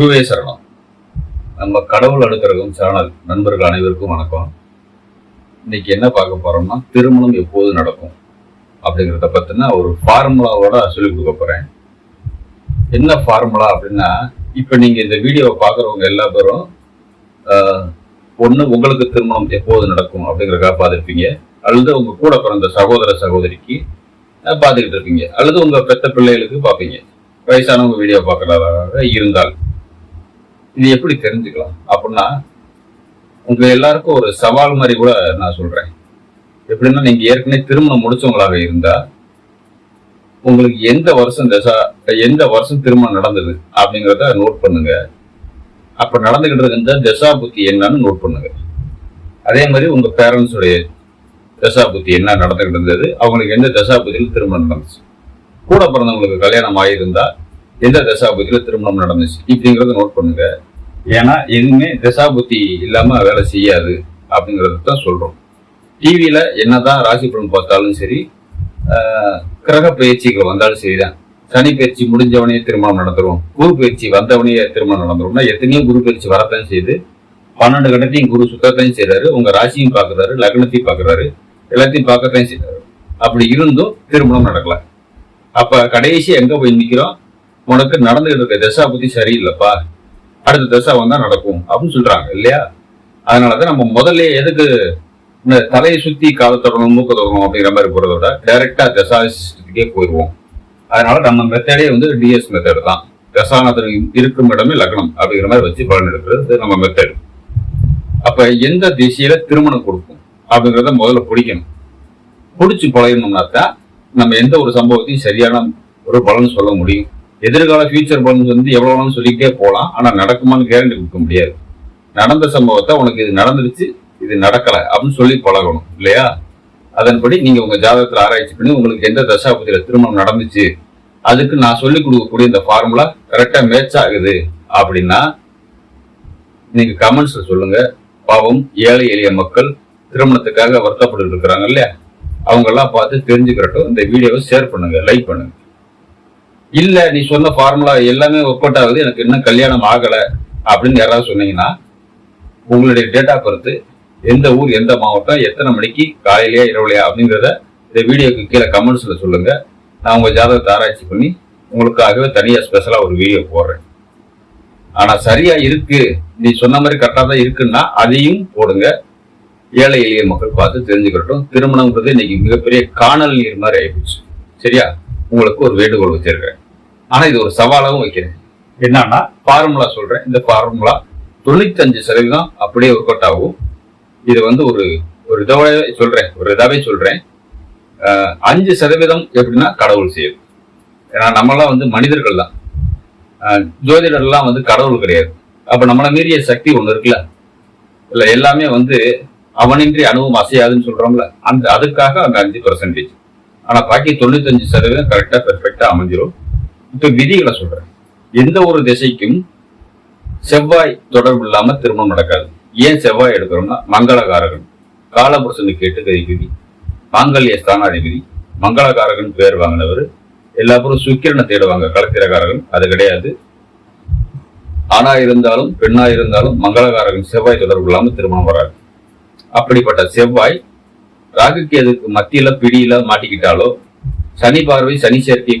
குருவே சரணம். நம்ம கடவுள் அடுக்கிறகம் சேனல் நண்பர்கள் அனைவருக்கும் வணக்கம். இன்னைக்கு என்ன பார்க்க போறோம்னா திருமணம் எப்போது நடக்கும் அப்படிங்கிறத பத்தின ஒரு ஃபார்முலாவோட சொல்லிக் கொடுக்க போறேன். என்ன ஃபார்முலா அப்படின்னா இப்ப நீங்க இந்த வீடியோவை பார்க்குறவங்க எல்லா பேரும் ஒன்று உங்களுக்கு திருமணம் எப்போது நடக்கும் அப்படிங்கிறக்காக பார்த்துருப்பீங்க. அல்லது உங்க கூட பிறந்த சகோதர சகோதரிக்கு பார்த்துக்கிட்டு இருப்பீங்க. அல்லது உங்க பெத்த பிள்ளைகளுக்கு பார்ப்பீங்க. வயசானவங்க வீடியோ பார்க்கறதாக இருந்தால் இது எப்படி தெரிஞ்சுக்கலாம் அப்படின்னா உங்க எல்லாருக்கும் ஒரு சவால் மாதிரி கூட நான் சொல்றேன். எப்படின்னா நீங்க ஏற்கனவே திருமணம் முடிச்சவங்களாக இருந்தா உங்களுக்கு எந்த வருஷம் தசா எந்த வருஷம் திருமணம் நடந்தது அப்படிங்கிறத நோட் பண்ணுங்க. அப்ப நடந்துகிட்டு இருந்த தசா புத்தி என்னன்னு நோட் பண்ணுங்க. அதே மாதிரி உங்க பேரண்ட்ஸுடைய தசா புத்தி என்ன நடந்துகிட்டு இருந்தது அவங்களுக்கு எந்த தசா புத்தியில் திருமணம் நடந்துச்சு? கூட பிறந்தவங்களுக்கு கல்யாணம் ஆகியிருந்தா எந்த தசாபுத்தியில திருமணம் நடந்துச்சு? இப்படிங்கிறத நோட் பண்ணுங்க. ஏன்னா எதுவுமே தசாபுத்தி இல்லாம வேலை செய்யாது அப்படிங்கறத தான் சொல்றோம். டிவியில என்னதான் ராசி பலன் பார்த்தாலும் சரி கிரக பயிற்சிகள் வந்தாலும் சரிதான் சனி பயிற்சி முடிஞ்சவனே திருமணம் நடந்துரும். குரு பயிற்சி வந்தவனே திருமணம் நடந்துரும்னா எத்தனையோ குரு பயிற்சி வரத்தான் செய்யுது. பன்னெண்டு கட்டத்தையும் குரு சுத்தத்தையும் செய்றாரு. உங்க ராசியும் பாக்குறாரு லக்னத்தையும் பாக்குறாரு எல்லாத்தையும் பார்க்கத்தான் செய்கிறாரு அப்படி இருந்தும் திருமணம் நடக்கல. அப்ப கடைசி எங்க போய் நிற்கிறோம் உனக்கு நடந்துகிட்டு இருக்க தசா புத்தி சரியில்லைப்பா. அடுத்த தசை வந்தா நடக்கும் அப்படின்னு சொல்றாங்க இல்லையா? அதனாலதான் நம்ம முதல்ல எதுக்கு இந்த தலையை சுத்தி காலை தொடரணும் மூக்க தொடரணும் அப்படிங்கிற மாதிரி போறதோட விட டைரக்டா தசாசிஸ்டத்துக்கே போயிடுவோம். அதனால நம்ம மெத்தடே வந்து டிஎஸ் மெத்தட் தான். தசாநாதன் இருக்கும் இடமே லக்னம் அப்படிங்கிற மாதிரி வச்சு பலன் எடுக்கிறது நம்ம மெத்தட் அப்ப எந்த திசையில திருமணம் கொடுக்கும் அப்படிங்கிறத முதல்ல பிடிக்கணும். பிடிச்சி பழகணும்னா தான் நம்ம எந்த ஒரு சம்பவத்தையும் சரியான ஒரு பலன் சொல்ல முடியும். எதிர்கால ஃபியூச்சர் பலன் வந்து எவ்வளோன்னு சொல்லிக்கிட்டே போகலாம். ஆனால் நடக்குமான்னு கேரண்டி கொடுக்க முடியாது. நடந்த சம்பவத்தை உனக்கு இது நடந்துருச்சு இது நடக்கலை அப்படின்னு சொல்லி பழகணும் இல்லையா? அதன்படி நீங்கள் உங்கள் ஜாதகத்தில் ஆராய்ச்சி பண்ணி உங்களுக்கு எந்த தசாபதியில் திருமணம் நடந்துச்சு அதுக்கு நான் சொல்லிக் கொடுக்கக்கூடிய இந்த ஃபார்முலா கரெக்டாக மேட்ச் ஆகுது அப்படின்னா நீங்கள் கமெண்ட்ஸில் சொல்லுங்கள் பாவம் ஏழை எளிய மக்கள் திருமணத்துக்காக வருத்தப்பட்டு இருக்கிறாங்க இல்லையா? அவங்கெல்லாம் பார்த்து தெரிஞ்சுக்கிறட்டும். இந்த வீடியோவை ஷேர் பண்ணுங்கள் லைக் பண்ணுங்கள் இல்ல நீ சொன்ன ஃபார்முலா எல்லாமே ஒர்க் அவுட் ஆகுது எனக்கு இன்னும் கல்யாணம் ஆகல அப்படின்னு யாராவது சொன்னீங்கன்னா உங்களுடைய டேட்டா பொறுத்து எந்த ஊர் எந்த மாவட்டம் எத்தனை மணிக்கு காலையிலயா இரவுலையா அப்படிங்கிறத இந்த வீடியோக்கு கீழே கமெண்ட்ஸ்ல சொல்லுங்க. நான் உங்க ஜாதகத்தை ஆராய்ச்சி பண்ணி உங்களுக்காகவே தனியா ஸ்பெஷலா ஒரு வீடியோ போடுறேன். ஆனா சரியா இருக்கு. நீ சொன்ன மாதிரி கரெக்டா தான் இருக்குன்னா அதையும் போடுங்க. ஏழை எளிய மக்கள் பார்த்து தெரிஞ்சுக்கட்டும். திருமணம்ன்றது இன்னைக்கு மிகப்பெரிய காணல் நீர் மாதிரி ஆயிடுச்சு சரியா? உங்களுக்கு ஒரு வேண்டுகோள் வச்சிருக்கேன். ஆனா இது ஒரு சவாலாகவும் வைக்கிறேன். என்னன்னா? ஃபார்முலா சொல்றேன். இந்த ஃபார்முலா தொண்ணூத்தஞ்சு சதவீதம் அப்படியே ஒர்க் அவுட் ஆகும். இது வந்து ஒரு ஒரு இதாவே சொல்றேன். ஒரு இதாவே சொல்றேன். அஞ்சு சதவீதம் எப்படின்னா கடவுள் செய்யும் ஏன்னா நம்மளாம் வந்து மனிதர்கள் தான். ஜோதிடர்லாம் வந்து கடவுள் கிடையாது. அப்ப நம்மளை மீறிய சக்தி ஒண்ணு இருக்குல்ல? இல்ல எல்லாமே வந்து அவனின்றி அணுவும் அசையாதுன்னு சொல்றோம்ல? அந்த அதுக்காக அந்த அஞ்சு பர்சன்டேஜ் ஆனா பாக்கி தொண்ணூத்தஞ்சு சதவீதம் கரெக்டா பெர்ஃபெக்டா அமைஞ்சிரும். இப்ப விதிகளை சொல்றேன். எந்த ஒரு திசைக்கும் செவ்வாய் தொடர்பு இல்லாம திருமணம் நடக்காது. ஏன் செவ்வாய் எடுக்கிறோம்னா மங்களகாரகன். காலபுருஷனுக்கு எட்டு கை மாங்கல்ய ஸ்தானாதிபதி. மங்களகாரகன் பேர் வாங்கினவர். எல்லாரும் சுக்கிரனை தேடுவாங்க கலத்திரகாரகன் அது கிடையாது. ஆணா இருந்தாலும் பெண்ணா இருந்தாலும் மங்களகாரகன் செவ்வாய் தொடர்பு இல்லாம திருமணம் வராது. அப்படிப்பட்ட செவ்வாய் ராகுக்கு எதுக்கு மத்தியில பிடியில மாட்டிக்கிட்டாலோ சனி பார்வை சனி சேர்க்கை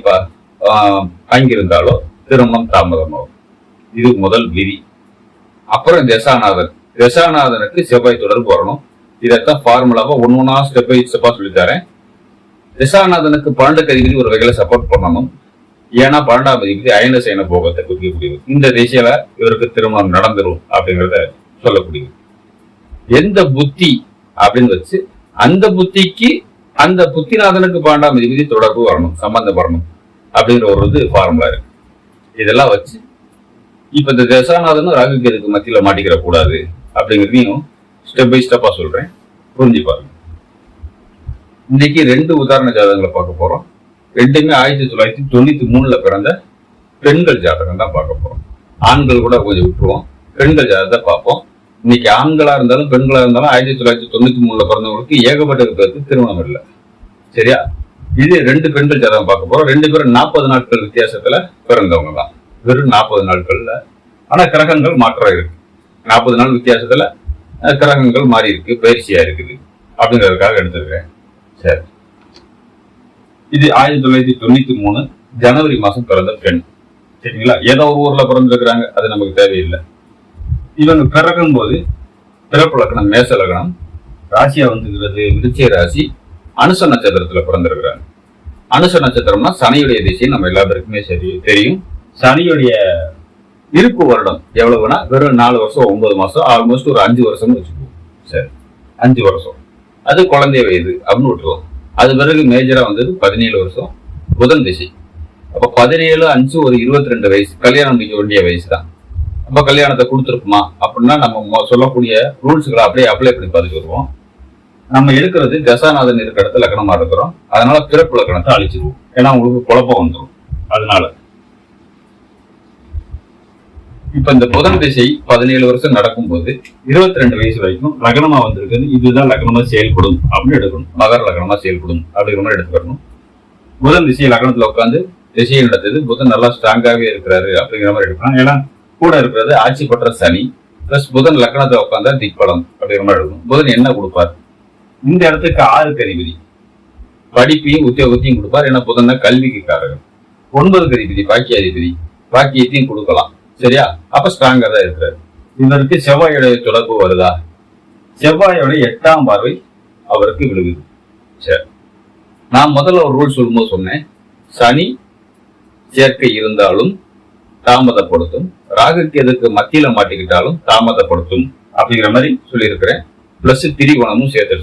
தங்கியிருந்தாலோ திருமணம் தாமதமாகும். இது முதல் விதி. அப்புறம் தசாநாதன். தசாநாதனுக்கு செவ்வாய் தொடர்பு வரணும். இதைத்தான் ஃபார்முலாவா ஒன்னு ஒன்றா ஸ்டெப் பை ஸ்டெப்பாக சொல்லித்தரேன். தசாநாதனுக்கு பன்னெண்டு கதிபதி ஒரு வகையில சப்போர்ட் பண்ணணும். ஏன்னா பன்னெண்டாம் அதிபதி அயன சைன போகத்தை குறிக்கக்கூடியது இந்த திசையில இவருக்கு திருமணம் நடந்துரும் அப்படிங்கிறத சொல்லக்கூடியது எந்த புத்தி அப்படின்னு வச்சு அந்த புத்திக்கு அந்த புத்திநாதனுக்கு பன்னெண்டாம் அதிபதி தொடர்பு வரணும் சம்பந்தம் வரணும் அப்படிங்கிற ஒரு இது ஃபார்முலா இருக்கு. இதெல்லாம் வச்சு இப்ப இந்த தசாநாதனும் ராகு கேதுக்கு மத்தியில மாட்டிக்கிற கூடாது அப்படிங்கிறதையும் ஸ்டெப் பை ஸ்டெப்பாக சொல்கிறேன் புரிஞ்சு பாருங்க. இன்னைக்கு ரெண்டு உதாரண ஜாதகங்களை பார்க்க போறோம். ரெண்டுமே ஆயிரத்தி தொள்ளாயிரத்தி தொண்ணூத்தி மூணுல பிறந்த பெண்கள் ஜாதகம் தான் பார்க்க போறோம். ஆண்கள் கூட கொஞ்சம் விட்டுருவோம். பெண்கள் ஜாதகத்தை பார்ப்போம். இன்னைக்கு ஆண்களா இருந்தாலும் பெண்களா இருந்தாலும் ஆயிரத்தி தொள்ளாயிரத்தி தொண்ணூத்தி மூணுல பிறந்தவங்களுக்கு ஏகப்பட்ட பேருக்கு திருமணம் இல்லை. சரியா? இது ரெண்டு பெண்கள் ஜாதகம் பார்க்க போறோம். ரெண்டு பேரும் நாற்பது நாட்கள் வித்தியாசத்துல பிறந்தவங்க தான். வெறும் நாற்பது நாட்கள்ல. ஆனா கிரகங்கள் மாற்றம் இருக்கு. நாற்பது நாள் வித்தியாசத்துல கிரகங்கள் மாறி இருக்கு பயிற்சியா இருக்குது அப்படிங்கிறதுக்காக எடுத்திருக்கேன். சரி. இது ஆயிரத்தி தொள்ளாயிரத்தி தொண்ணூத்தி மூணு ஜனவரி மாசம் பிறந்த பெண். சரிங்களா? ஏதோ ஒரு ஊர்ல பிறந்திருக்கிறாங்க அது நமக்கு தேவையில்லை. இவங்க பிறக்கும் போது பிறப்பு லக்கணம் மேச லக்கணம் ராசியா வந்துங்கிறது விருச்சிய ராசி அனுச நட்சத்திரத்துல பிறந்திருக்கிறாங்க. அனுச நட்சத்திரம்னா சனியுடைய திசை நம்ம எல்லா பேருக்குமே சரி தெரியும். சனியுடைய இருப்பு வருடம் எவ்வளவுனா வெறும் நாலு வருஷம் ஒன்பது மாசம் ஆல்மோஸ்ட் ஒரு அஞ்சு வருஷம்னு வச்சுக்குவோம் சரி அஞ்சு வருஷம். அது குழந்தை வயது அப்படின்னு விட்டுருவோம். அது பிறகு மேஜரா வந்தது பதினேழு வருஷம் புதன் திசை. அப்ப பதினேழு அஞ்சு ஒரு இருபத்தி ரெண்டு வயசு கல்யாணம் முடிக்க வேண்டிய வயசு தான் அப்ப கல்யாணத்தை கொடுத்துருக்குமா? அப்படின்னா நம்ம சொல்லக்கூடிய ரூல்ஸுகளை அப்படியே அப்ளை பண்ணி பார்த்துட்டு வருவோம். நம்ம எடுக்கிறது தசாநாதன் இருக்கிற இடத்துல லக்கணமா இருக்கிறோம். அதனால பிறப்பு லக்கணத்தை அழிச்சிருவோம் ஏன்னா உங்களுக்கு குழப்பம் வந்துடும் அதனால. இப்ப இந்த புதன் திசை பதினேழு வருஷம் நடக்கும்போது இருபத்தி ரெண்டு வயசு வரைக்கும் லக்னமா வந்திருக்குது. இதுதான் லக்னமா செயல்படும் அப்படின்னு எடுக்கணும். மகர லக்னமா செயல்படும் அப்படிங்கிற மாதிரி எடுத்துக்கணும். புதன் திசை லக்னத்துல உட்காந்து திசையை நடத்துது. புதன் நல்லா ஸ்ட்ராங்காவே இருக்கிறாரு அப்படிங்கிற மாதிரி எடுக்கலாம். ஏன்னா கூட இருக்கிறது ஆட்சி பெற்ற சனி பிளஸ் புதன் லக்னத்துல உட்காந்தா திக்பலம் அப்படிங்கிற மாதிரி எடுக்கணும். புதன் என்ன கொடுப்பாரு? இந்த இடத்துக்கு ஆறு கதிபதி படிப்பையும் உத்தியோகத்தையும் கொடுப்பார். ஏன்னா புதன் கல்விக்கு காரகம் ஒன்பது பாக்கிய அதிபதி பாக்கியத்தையும் கொடுக்கலாம். சரியா? அப்ப ஸ்ட்ராங்கா தான் இருக்கிறார். இவருக்கு செவ்வாயோட தொடர்பு வருதா? செவ்வாயோட எட்டாம் பார்வை அவருக்கு விழுகுது. சரி. நான் முதல்ல ஒரு ரூல் சொல்லும்போது சொன்னேன். சனி சேர்க்கை இருந்தாலும் தாமதப்படுத்தும். ராகுக்கு எதுக்கு மத்தியில மாட்டிக்கிட்டாலும் தாமதப்படுத்தும். அப்படிங்கிற மாதிரி சொல்லியிருக்கிறேன். பிளஸ் திரிகோணமும் சேர்த்து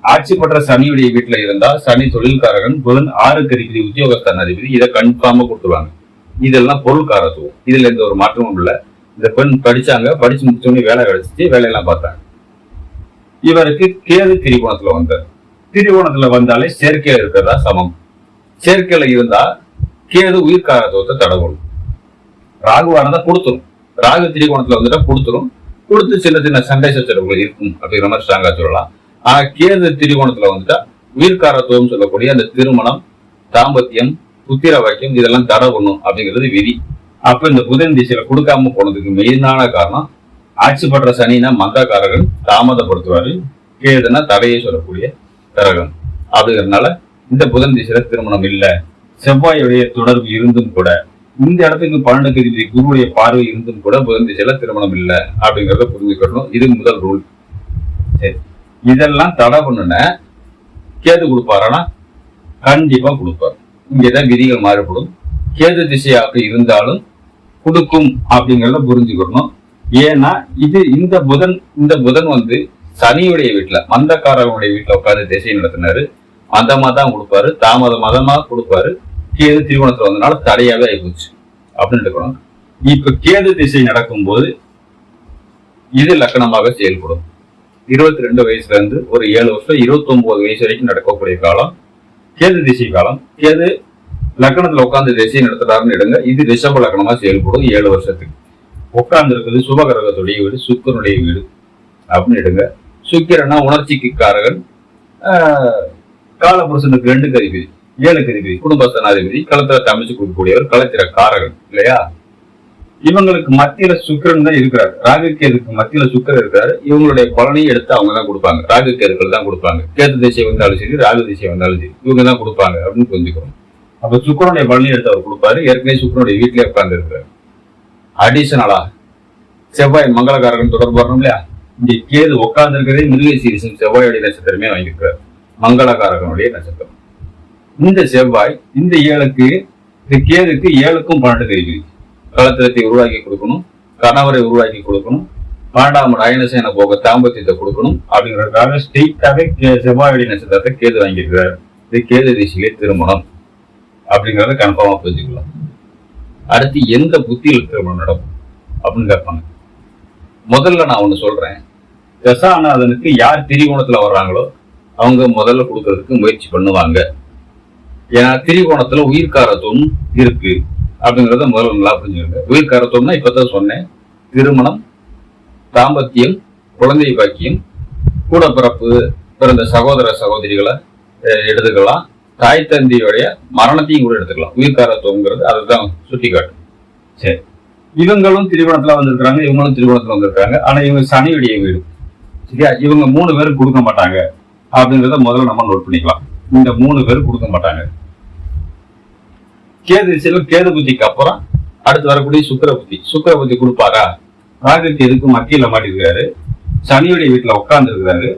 ஆட்சி பெற்ற சனியுடைய வீட்டுல இருந்தா சனி தொழில்காரகன் புதன் ஆறுக்கு அதிபதி உத்தியோகஸ்தான் அதிபதி இதை கன்ஃபார்மா கொடுத்துருவாங்க. இதெல்லாம் பொருள்காரத்துவம். இதுல எந்த ஒரு மாற்றமும் இல்லை. இந்த பெண் படிச்சாங்க படிச்சு முடிச்சோடனே வேலை கிடைச்சிச்சு வேலையெல்லாம் பார்த்தாங்க. இவருக்கு கேது திரிகோணத்துல வந்தார். திரிகோணத்துல வந்தாலே செயற்கையில இருக்கிறதா சமம். செயற்கையில இருந்தா கேது உயிர்காரத்துவத்தை தடவணும். ராகுவானதான் கொடுத்துரும். ராகு திரிகோணத்துல வந்துட்டா கொடுத்துரும். கொடுத்து சின்ன சின்ன சண்டை சச்சரவுகள் இருக்கும் அப்படிங்கிற மாதிரி ஸ்ட்ராங்கா சொல்லலாம். ஆனா கேது திரிகோணத்துல வந்துட்டா உயிர்காரத்துவம் சொல்லக்கூடிய அந்த திருமணம் தாம்பத்தியம் புத்திர வாக்கியம் இதெல்லாம் தடை பண்ணும் அப்படிங்கிறது விதி. அப்ப இந்த புதன் திசையில கொடுக்காம போனதுக்கு மெயினான காரணம் ஆட்சி பற்ற சனினா மந்தக்காரர்கள் தாமதப்படுத்துவாரு கேதுனா தடையை சொல்லக்கூடிய தரகம் அப்படிங்கிறதுனால இந்த புதன் திசையில திருமணம் இல்ல. செவ்வாயுடைய தொடர்பு இருந்தும் கூட இந்த இடத்துக்கு பன்னெண்டு கதிபதி குருவுடைய பார்வை இருந்தும் கூட புதன் திசையில திருமணம் இல்லை அப்படிங்கிறத புரிஞ்சுக்கணும். இது முதல் ரூல் சரி. இதெல்லாம் தடை பண்ணுன கேது கொடுப்பாரானா? கண்டிப்பா கொடுப்பார். இங்கதான் விதிகள் மாறுபடும். கேது திசையாக இருந்தாலும் கொடுக்கும் அப்படிங்கிறத புரிஞ்சுக்கணும். ஏன்னா இது இந்த புதன் இந்த புதன் வந்து சனியுடைய வீட்டுல மந்தக்காரவனுடைய வீட்டுல உட்காந்து திசை நடத்தினாரு. மதமா தான் கொடுப்பாரு. தாமத மதமா கொடுப்பாரு. கேது திருமணத்துல வந்தனால தடையாவே ஆயிப்போச்சு. அப்படின்னு இருக்கணும் இப்ப கேது திசை நடக்கும்போது இது லக்கணமாக செயல்படும். இருபத்தி ரெண்டு வயசுல இருந்து ஒரு ஏழு வருஷம் இருபத்தி ஒன்பது வயசு வரைக்கும் நடக்கக்கூடிய காலம் கேது திசை காலம். கேது லக்கணத்துல உட்கார்ந்து திசை நடத்துறாருன்னு எடுங்க. இது ரிஷப லக்கணமா செயல்படும் ஏழு வருஷத்துக்கு. உட்கார்ந்து இருக்குது சுபகிரகத்துடைய வீடு சுக்கரனுடைய வீடு. அப்படின்னு எடுங்க. சுக்கிரனா உணர்ச்சிக்கு காரகன் ஆஹ், காலபுருஷனுக்கு ரெண்டு கருவி. கதிபதி ஏழு கதிபதி குடும்பஸ்தனாதிபதி களத்திரத்தை அமைச்சு கொடுக்கக்கூடியவர் களத்திர காரகன் இல்லையா? இவங்களுக்கு மத்தியில சுக்கிரன் தான் இருக்கிறாரு. ராகு கேதுக்கு மத்தியில சுக்கிரன் இருக்காரு இவங்களுடைய பலனையும் எடுத்து அவங்க தான் கொடுப்பாங்க. ராகு கேதுக்கள் தான் கொடுப்பாங்க. கேது திசை வந்தாலும் சரி ராகு திசை வந்தாலும் சரி இவங்க தான் கொடுப்பாங்க அப்படின்னு புரிஞ்சுக்கணும். அப்ப சுக்கிரனுடைய பலனையும் எடுத்து அவர் கொடுப்பாரு. ஏற்கனவே சுக்கரனுடைய வீட்டிலே உட்கார்ந்து இருக்கிறாரு அடிஷனலா செவ்வாய் மங்களகாரகன் தொடர்பு வரணும் இல்லையா? இங்க கேது உட்கார்ந்து இருக்கிறதே மிருகசீரிசம் செவ்வாயுடைய நட்சத்திரமே வாங்கியிருக்கிறார். மங்களகாரகனுடைய நட்சத்திரம். இந்த செவ்வாய் இந்த ஏழுக்கு இந்த கேதுக்கு ஏழுக்கும் பன்னெண்டு தெரிவிக்குது கலத்திரத்தை உருவாக்கி கொடுக்கணும் கணவரை உருவாக்கி கொடுக்கணும் பன்னெண்டாம் அயனசேன போக தாம்பத்தியத்தை கொடுக்கணும் அப்படிங்கிறதுக்காக ஸ்ட்ரெயிட்டாவே செவ்வாயுடைய நட்சத்திரத்தை கேது வாங்கியிருக்கிறார். இது கேது ரிஷியிலே திருமணம் அப்படிங்கிறத கன்ஃபார்மா புரிஞ்சுக்கலாம். அடுத்து எந்த புத்தியில் திருமணம் நடக்கும் அப்படின்னு கேட்பாங்க. முதல்ல நான் ஒன்று சொல்றேன். தசாநாதனுக்கு யார் திரிகோணத்துல வர்றாங்களோ அவங்க முதல்ல கொடுக்கறதுக்கு முயற்சி பண்ணுவாங்க. ஏன்னா திரிகோணத்துல உயிர்காரத்துவம் இருக்கு அப்படிங்கறத முதல்ல நல்லா புரிஞ்சுக்கோங்க. உயிர்காரத்துவம்னா இப்பதான் சொன்னேன். திருமணம் தாம்பத்தியம் குழந்தை பாக்கியம் கூட பிறப்பு பிறந்த சகோதர சகோதரிகளை எடுத்துக்கலாம். தாய் தந்தையோடைய மரணத்தையும் கூட எடுத்துக்கலாம். உயிர்காரத்துவங்கிறது அதுதான் சுட்டி காட்டும் சரி. இவங்களும் திரிகோணத்துல வந்திருக்காங்க இவங்களும் திரிகோணத்துல வந்திருக்காங்க ஆனா இவங்க சனியுடைய வீடு. சரியா? இவங்க மூணு பேரும் கொடுக்க மாட்டாங்க. அப்படிங்கிறத முதல்ல நம்ம நோட் பண்ணிக்கலாம். இந்த மூணு பேரும் கொடுக்க மாட்டாங்க. கேது திசையில கேது புத்திக்கு அப்புறம் அடுத்து வரக்கூடிய சுக்கர புத்தி சுக்கர புத்தி கொடுப்பாரா? ராகுக்கு எதுக்கு மத்தியில மாட்டிருக்காரு சனியுடைய வீட்டுல உட்கார்ந்து இருக்கிறாரு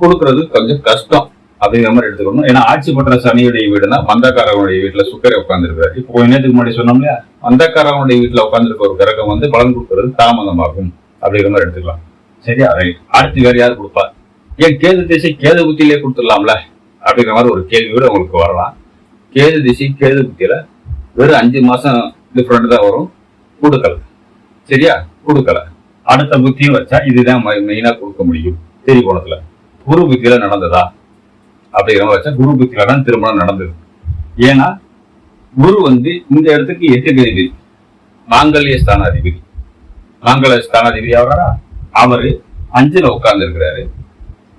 கொடுக்கறது கொஞ்சம் கஷ்டம். அப்படிங்கிற மாதிரி எடுத்துக்கணும். ஏன்னா ஆட்சி பண்ற சனியுடைய வீடுனா மந்தக்காரவனுடைய வீட்டுல சுக்கரை உட்காந்துருக்காரு இப்போ கொஞ்ச நேரத்துக்கு முன்னாடி சொன்னோம் இல்லையா? மந்தக்காரவனுடைய வீட்டுல உட்காந்துருக்க ஒரு கிரகம் வந்து பலன் கொடுக்கறது தாமதமாகும். அப்படிங்கிற மாதிரி எடுத்துக்கலாம். சரியா? ரைட் அடுத்து வேற யார் கொடுப்பா? ஏன் கேது திசை கேது புத்தியிலே கொடுத்துடலாம்ல? அப்படிங்கிற மாதிரி ஒரு கேள்வி கூட உங்களுக்கு வரலாம். கேது திசை கேது புத்தியில வெறும் அஞ்சு மாசம் டிஃப்ரெண்ட் தான் வரும். கொடுக்கல. சரியா? கொடுக்கல. அடுத்த புத்தியும் வச்சா இதுதான் மெயினா கொடுக்க முடியும். திரிகோணத்துல குரு புத்தியில நடந்ததா? அப்படிங்கிற மாதிரி வச்சா குரு புத்தியில தான் திருமணம் நடந்தது. ஏன்னா குரு வந்து இந்த இடத்துக்கு எட்டு அதிபதி மாங்கல்ய ஸ்தானாதிபதி. மாங்கல்ய ஸ்தானாதிபதி அவரா அவரு அஞ்சுல உட்கார்ந்து இருக்கிறாரு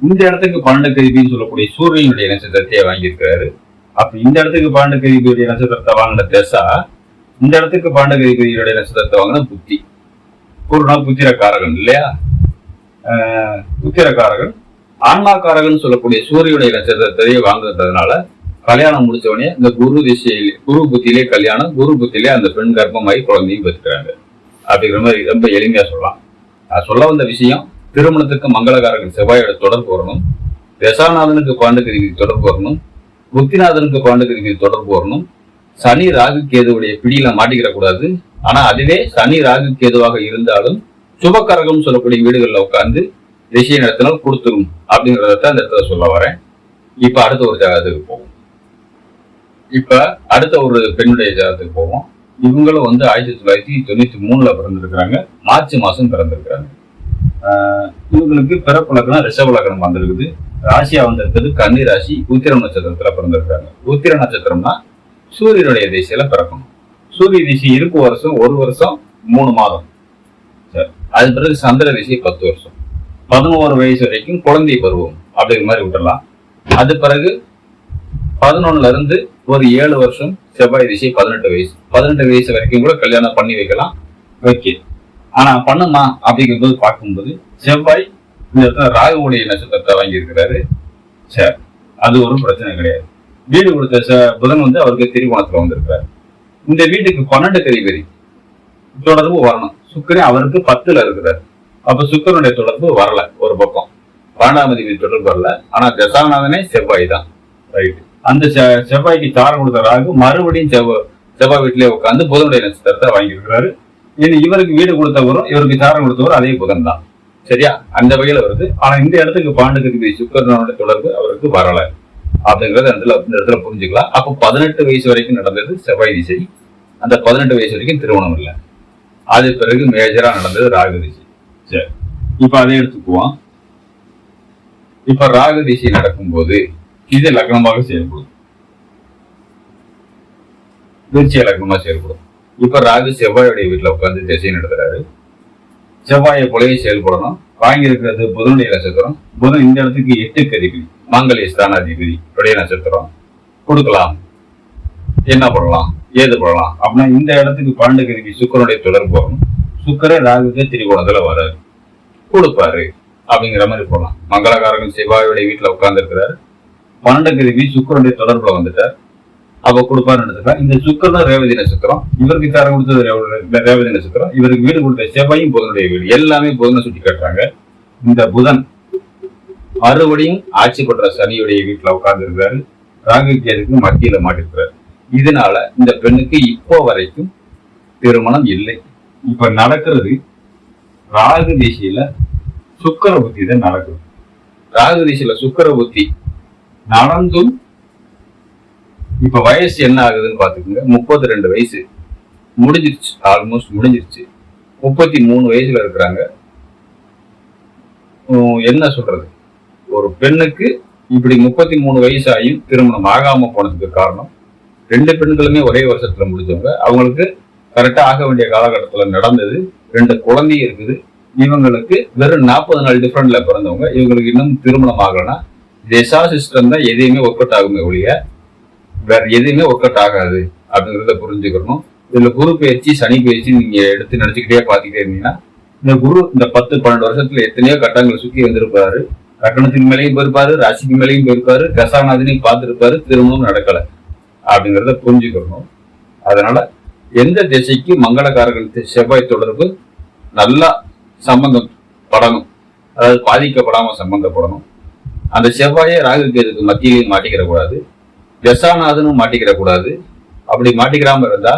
இந்த இடத்துக்கு பன்னெண்டு கதிபின்னு சொல்லக்கூடிய சூரியனுடைய நட்சத்திரத்தையே வாங்கியிருக்கிறாரு. அப்ப இந்த இடத்துக்கு பன்னெண்டு நட்சத்திரத்தை வாங்கின தெசா இந்த இடத்துக்கு பன்னெண்டு நட்சத்திரத்தை வாங்கின புத்தி. ஒரு நாள் புத்திரக்காரகன் இல்லையா? ஆஹ் புத்திரக்காரகன் ஆன்மாக்காரகன் சொல்லக்கூடிய சூரியனுடைய நட்சத்திரத்தையே வாங்குறதுனால கல்யாணம் முடிச்சவனே இந்த குரு திசையிலே குரு புத்தியிலே கல்யாணம் குரு புத்தியிலே அந்த பெண் கர்ப்பமாகி குழந்தையும் பெற்றுக்கிறாங்க. அப்படிங்கிற மாதிரி ரொம்ப எளிமையா சொல்லலாம். சொல்ல வந்த விஷயம் திருமணத்துக்கு மங்களகாரகன் செவ்வாயோட தொடர்பு வரணும். தசாநாதனுக்கு பாண்டுகிரிக்கு தொடர்பு வரணும். புத்திநாதனுக்கு பாண்டுகிரிக்கு தொடர்பு வரணும். சனி ராகு கேதுவுடைய பிடியில மாட்டிக்கிற கூடாது. ஆனா அதுவே சனி ராகு கேதுவாக இருந்தாலும் சுபக்கரகம் சொல்லக்கூடிய வீடுகள்ல உட்கார்ந்து விஷய நடத்தினால் கொடுத்துரும் அப்படிங்கறத அந்த இடத்துல சொல்ல வரேன். இப்ப அடுத்த ஒரு ஜாதகத்துக்கு போவோம். இப்ப அடுத்த ஒரு பெண்ணுடைய ஜாதகத்துக்கு போவோம். இவங்களும் வந்து ஆயிரத்தி தொள்ளாயிரத்தி தொண்ணூத்தி மூணுல பிறந்திருக்கிறாங்க. மார்ச் மாசம் பிறந்திருக்கிறாங்க. இவங்களுக்கு பிறப்பு லக்னம் வந்திருக்குது ராசியா வந்திருக்கிறது கன்னி ராசி உத்திர நட்சத்திரத்துல பிறந்திருக்காங்க. உத்திர நட்சத்திரம்னா சூரியனுடைய திசையில பிறக்கணும் சூரிய திசை இருக்கு வருஷம் ஒரு வருஷம் மூணு மாதம். சரி அது பிறகு சந்திர திசை பத்து வருஷம். பதினோரு வயசு வரைக்கும் குழந்தை பருவம் அப்படிங்கிற மாதிரி விட்டுறலாம் அது பிறகு பதினொன்னுல இருந்து ஒரு ஏழு வருஷம் செவ்வாய் திசை பதினெட்டு வயசு. பதினெட்டு வயசு வரைக்கும் கூட கல்யாணம் பண்ணி வைக்கலாம். ஓகே ஆனா பண்ணுமா அப்படிங்கும்போது பார்க்கும்போது செவ்வாய் இந்த இடத்துல ராகுவுடைய நட்சத்திரத்தை வாங்கி இருக்கிறாரு. சரி அது ஒரு பிரச்சனை கிடையாது. வீடு கொடுத்த ச- புதன் வந்து அவருக்கு திரிகோணத்துல வந்திருக்கிறார். இந்த வீட்டுக்கு பன்னெண்டு கதிபதி தொடர்பு வரணும். சுக்கரே அவருக்கு பத்துல இருக்கிறார். அப்ப சுக்கரனுடைய தொடர்பு வரல ஒரு பக்கம். பன்னெண்டாம் தேதி தொடர்பு வரல. ஆனா தசாநாதனே செவ்வாய் தான். ரைட் அந்த செ- செவ்வாய்க்கு சாரம் கொடுத்த ராகு மறுபடியும் செவ்வாய் செவ்வாய் வீட்டிலே உட்காந்து புதனுடைய நட்சத்திரத்தை வாங்கியிருக்கிறாரு இவருக்கு வீடு கொடுத்தவரும் இவருக்கு சாரம் கொடுத்தவரும் அதே புதன் தான் சரியா? அந்த வகையில வருது. ஆனா இந்த இடத்துக்கு பாண்டுக்கு சுக்கரனோட தொடர்பு அவருக்கு வரல. அப்படிங்கறத அந்த இடத்துல புரிஞ்சுக்கலாம். அப்போ பதினெட்டு வயசு வரைக்கும் நடந்தது செவ்வாய் திசை. அந்த பதினெட்டு வயசு வரைக்கும் திருமணம் இல்லை. அது பிறகு மேஜரா நடந்தது ராகு திசை. சரி. இப்ப அதை எடுத்துக்குவோம். இப்ப ராகு திசை நடக்கும்போது இது லக்னமாக செயல்படும். திருச்சி லக்னமா செயல்படும். இப்ப ராகு செவ்வாயுடைய வீட்டுல உட்காந்து திசை நடத்துறாரு செவ்வாயை போலவே செயல்படணும். வாங்கி இருக்கிறது புதனுடைய நட்சத்திரம். புதன் இந்த இடத்துக்கு எட்டு கதிபதி மாங்கல்ய ஸ்தானாதிபதி உடைய நட்சத்திரம். கொடுக்கலாம். என்ன பண்ணலாம்? ஏது பண்ணலாம்? அப்படின்னா இந்த இடத்துக்கு பன்னெண்டு கதிக்கு சுக்கரனுடைய தொடர்பு வரும் சுக்கரே ராகுக்கு திரிகோணத்துல வராரு. கொடுப்பாரு. அப்படிங்கிற மாதிரி போகலாம் மங்களகாரகன் செவ்வாயுடைய வீட்டுல உட்கார்ந்து இருக்கிறாரு பன்னெண்டு கதிக்கு சுக்கரனுடைய தொடர்புல வந்துட்டார். அப்ப கொடுப்பான்னு எடுத்துக்கலாம் இந்த சுக்கரனும் ரேவதி நட்சத்திரம். இவருக்கு தாரம் கொடுத்தது ரேவதி நட்சத்திரம். இவருக்கு வீடு கொடுத்த செவ்வாயும் புதனுடைய வீடு. எல்லாமே புதனை சுட்டி காட்டுறாங்க. இந்த புதன் மறுபடியும் ஆட்சி பண்ற சனியுடைய வீட்டுல உட்கார்ந்து இருக்கிறாரு ராகு மத்தியில மாட்டிருக்கிறாரு. இதனால இந்த பெண்ணுக்கு இப்போ வரைக்கும் திருமணம் இல்லை. இப்ப நடக்கிறது ராகு திசையில சுக்கர புத்தி தான் நடக்குது. ராகு திசையில சுக்கர புத்தி நடந்தும் இப்ப வயசு என்ன ஆகுதுன்னு பாத்துக்கோங்க முப்பத்தி ரெண்டு வயசு. முடிஞ்சிருச்சு. ஆல்மோஸ்ட் முடிஞ்சிருச்சு. முப்பத்தி மூணு வயசுல இருக்கிறாங்க. என்ன சொல்றது? ஒரு பெண்ணுக்கு இப்படி முப்பத்தி மூணு வயசு ஆகியும் திருமணம் ஆகாம போனதுக்கு காரணம் ரெண்டு பெண்களுமே ஒரே வருஷத்துல முடிஞ்சவங்க. அவங்களுக்கு கரெக்டா ஆக வேண்டிய காலகட்டத்துல நடந்தது. ரெண்டு குழந்தையும் இருக்குது. இவங்களுக்கு வெறும் நாற்பது நாள் டிஃப்ரெண்ட்ல பிறந்தவங்க. இவங்களுக்கு இன்னும் திருமணம் ஆகலைன்னா திசா சிஸ்டம் தான் எதையுமே ஒர்க் அவுட் ஆகுமே ஒழிய வேற எதுவுமே ஒர்க் அவுட் ஆகாது அப்படிங்கிறத புரிஞ்சுக்கணும். இதுல குரு பயிற்சி சனி பயிற்சி நீங்க எடுத்து நினைச்சுக்கிட்டே பாத்துக்கிட்டே இருந்தீங்கன்னா இந்த குரு இந்த பத்து பன்னெண்டு வருஷத்துல எத்தனையோ கட்டங்களை சுத்தி வந்திருப்பாரு. கட்டணத்தின் மேலேயும் போயிருப்பாரு ராசிக்கு மேலேயும் போயிருப்பாரு கசாநாதனையும் பார்த்திருப்பாரு திருமணம் நடக்கல அப்படிங்கிறத புரிஞ்சுக்கணும். அதனால எந்த திசைக்கு மங்களகாரர்கள் செவ்வாய் தொடர்பு நல்லா சம்பந்தம் படணும். அதாவது பாதிக்கப்படாம சம்பந்தப்படணும். அந்த செவ்வாயை ராகு கேதுக்கு மத்தியிலையும் மாட்டிக்கிற கூடாது தசாநாதனும் மாட்டிக்கிற கூடாது அப்படி மாட்டிக்கிறாம இருந்தா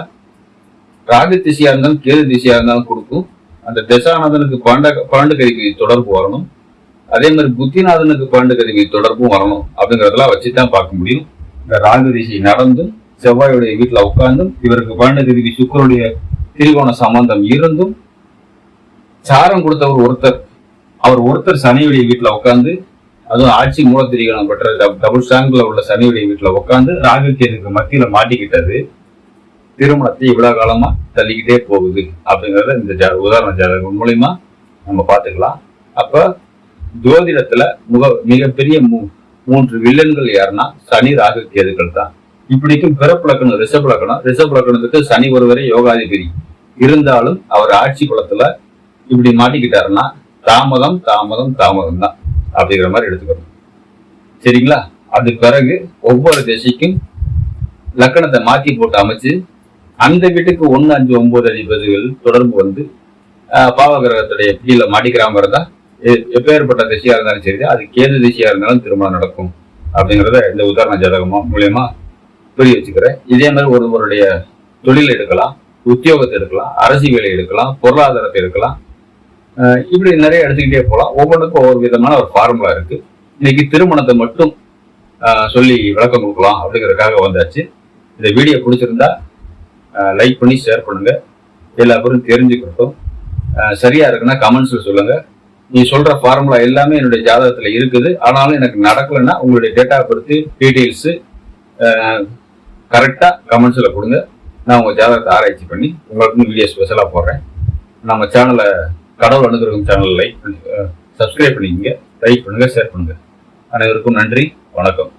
ராகு திசையா இருந்தாலும் கேது திசையா இருந்தாலும் கொடுக்கும். அந்த தசாநாதனுக்கு பாண்ட பாண்டு கருவி தொடர்பு வரணும். அதே மாதிரி புத்திநாதனுக்கு பாண்டு கருவி தொடர்பும் வரணும் அப்படிங்கறதெல்லாம் வச்சுதான் பார்க்க முடியும். இந்த ராகு திசை நடந்தும் செவ்வாயுடைய வீட்டுல உட்கார்ந்தும் இவருக்கு பாண்டு கருவி சுக்கருடைய திரிகோண சம்பந்தம் இருந்தும் சாரம் கொடுத்தவர் ஒருத்தர். அவர் ஒருத்தர் சனியுடைய வீட்டுல உட்காந்து அதுவும் ஆட்சி மூலத்திரிகோணம் பெற்ற டபுள் ஸ்டாங்க்ல உள்ள சனியுடைய வீட்டில் உட்காந்து ராகு கேதுக்கு மத்தியில் மாட்டிக்கிட்டது. திருமணத்தை இவ்வளவு காலமா தள்ளிக்கிட்டே போகுது அப்படிங்கறத இந்த ஜா- உதாரண ஜாதகம் மூலியமா நம்ம பார்த்துக்கலாம். அப்ப ஜோதிடத்துல முக மிகப்பெரிய மூ- மூன்று வில்லன்கள் யாருன்னா சனி ராகு கேதுகள் தான். இப்படிக்கும் பிறப்புலக்கணம் லக்கணம் ரிஷப லக்கணம் லக்கணத்துக்கு சனி ஒருவரே யோகாதிபதி. இருந்தாலும் அவர் ஆட்சி குலத்துல இப்படி மாட்டிக்கிட்டாருன்னா தாமதம் தாமதம் தாமதம் தான் அப்படிங்கிற மாதிரி எடுத்துக்கணும். சரிங்களா? அது பிறகு ஒவ்வொரு திசைக்கும் லக்கணத்தை மாற்றி போட்டு அமைச்சு அந்த வீட்டுக்கு ஒன்று அஞ்சு ஒன்பது அதிபதிகள் தொடர்பு வந்து பாவகிரகத்துடைய பாவ கிரகத்துடைய கீழே மாட்டிக்கிறாம இருந்தா எப்பேற்பட்ட திசையா இருந்தாலும் சரி அது கேது திசையாக இருந்தாலும் திருமணம் நடக்கும் அப்படிங்கிறத இந்த உதாரண ஜாதகமா மூலியமா புரிய வச்சுக்கிறேன். இதே மாதிரி ஒருவருடைய தொழில் எடுக்கலாம் உத்தியோகத்தை எடுக்கலாம் அரசு வேலை எடுக்கலாம் பொருளாதாரத்தை எடுக்கலாம் இப்படி நிறைய எடுத்துக்கிட்டே போகலாம். ஒவ்வொன்றுக்கும் ஒவ்வொரு விதமான ஒரு ஃபார்முலா இருக்கு. இன்னைக்கு திருமணத்தை மட்டும் சொல்லி விளக்கம் கொடுக்கலாம் அப்படிங்கிறதுக்காக வந்தாச்சு. இந்த வீடியோ பிடிச்சிருந்தா லைக் பண்ணி ஷேர் பண்ணுங்க. எல்லா பேரும் தெரிஞ்சுக்கிட்டோம் சரியா இருக்குன்னா கமெண்ட்ஸ்ல சொல்லுங்க. நீ சொல்ற ஃபார்முலா எல்லாமே என்னுடைய ஜாதகத்துல இருக்குது. ஆனாலும் எனக்கு நடக்கலைன்னா உங்களுடைய டேட்டா பொறுத்து டீட்டெயில்ஸ் கரெக்டா கமெண்ட்ஸ்ல கொடுங்க. நான் உங்க ஜாதகத்தை ஆராய்ச்சி பண்ணி உங்களுக்கு வீடியோ ஸ்பெஷலா போடுறேன். நம்ம சேனலை கடவுள் அனுகிரகம் சேனல் லைக் பண்ணி சப்ஸ்கிரைப் பண்ணிக்கங்க லைக் பண்ணுங்கள் ஷேர் பண்ணுங்கள் அனைவருக்கும் நன்றி வணக்கம்.